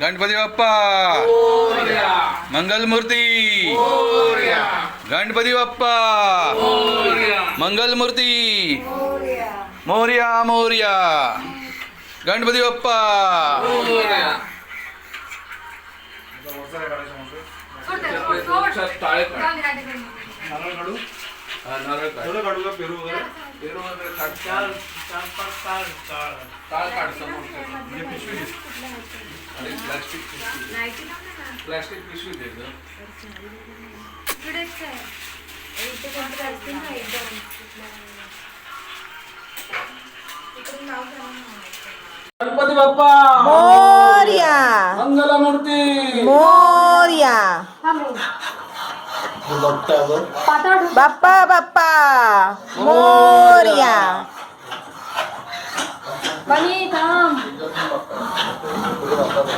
गणपती बाप्पा. मंगलमूर्ती. गणपती बाप्पा. मंगलमूर्ती. मोर्या मोर्या. गणपती बाप्पा. टाळे नारळ काढू नारळ काढ. थोडं काढू का? पेरू वगैरे? पेरू वगैरे काढ. टाळ टाळ काढ समोर. म्हणजे पिशवी प्लास्टिक दे. प्लास्टिक पिशवी दे गं. गणपती बाप्पा! मोर्या! मंगलमूर्ती! मोर्या! बाप्पा बाप्पा मोर्या.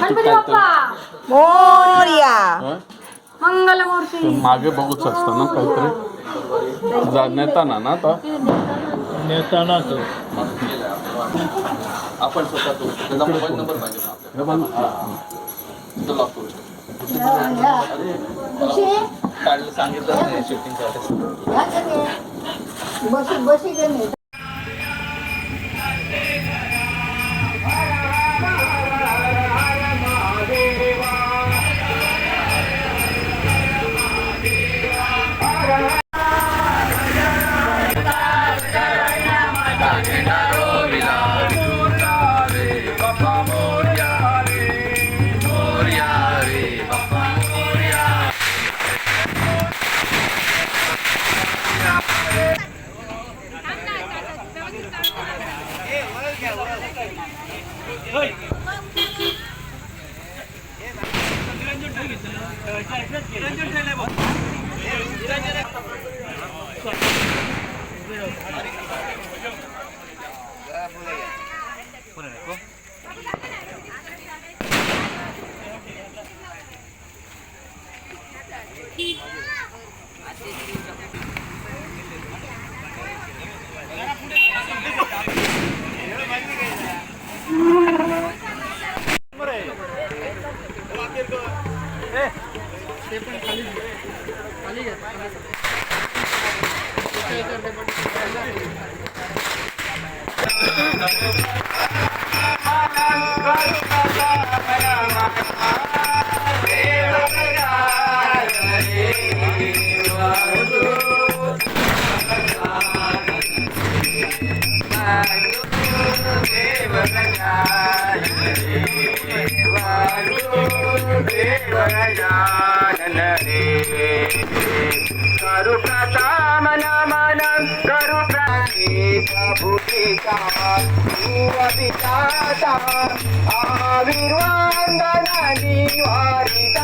गणपती बाप्पा. मोर्या. मागे बघूच असतं ना काहीतरी. जा- नेताना ना आता आपण स्वतः तो त्याचा मोबाईल नंबर पाहिजे ना आपल्याला. तिथं लॉक करू काढलं सांगितलं नाही शूटिंग करायचं करू రే కరు ప్రతామన మన కరు ప్రభుతా ఆవిర్వాందన నివారిత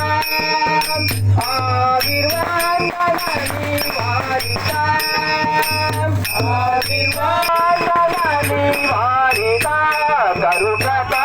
ఆవిర్వాందన నివారిత ఆవిర్వాందన నివారిత కరు ప్రతా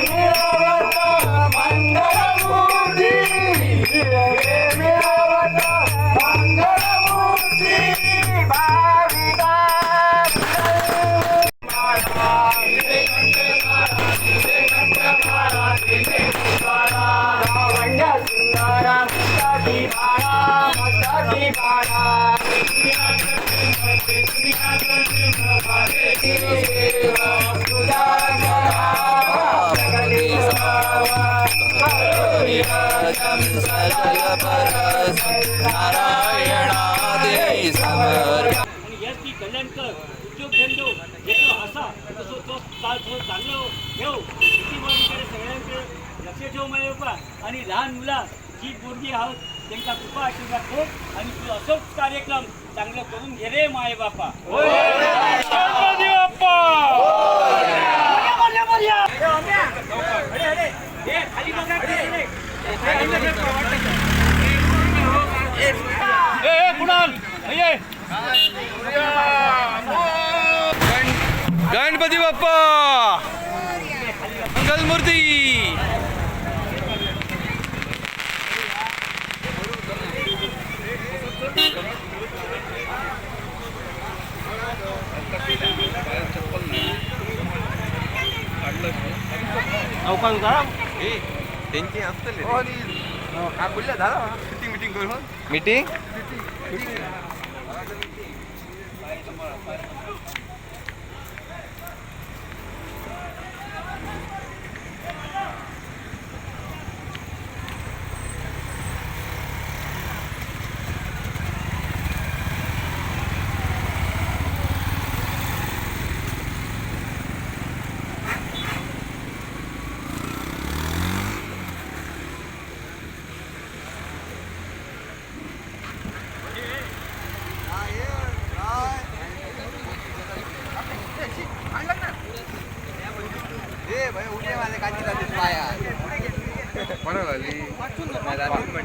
ती कल्याणकर उद्योगधंदो येतो असा तसो तो काल थोडं चांगलं ठेव शेतीवाडीकडे सगळ्यांकडे लक्ष ठेव माय आणि लहान मुला जी पोरगी आहोत त्यांचा कृपा आशीर्वाद ठेव आणि तू असंच कार्यक्रम चांगलं करून घे रे माय बापा. गणपती बाप्पा! ए, खाली बघा ते. ए, ए, कुणाल ये. गण- गणपती बाप्पा मंगलमूर्ती मीटिंग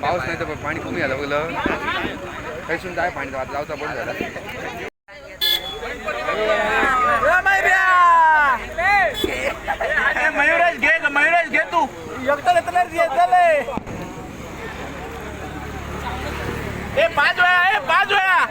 पाऊस नाही तर पाणी कमी झालं बघलं काही जाय पाणी जाऊचा बंद झाला. मयुरेश घे मयुरेश घे तू. एकटा पाच वेळा ए पाच वेळा.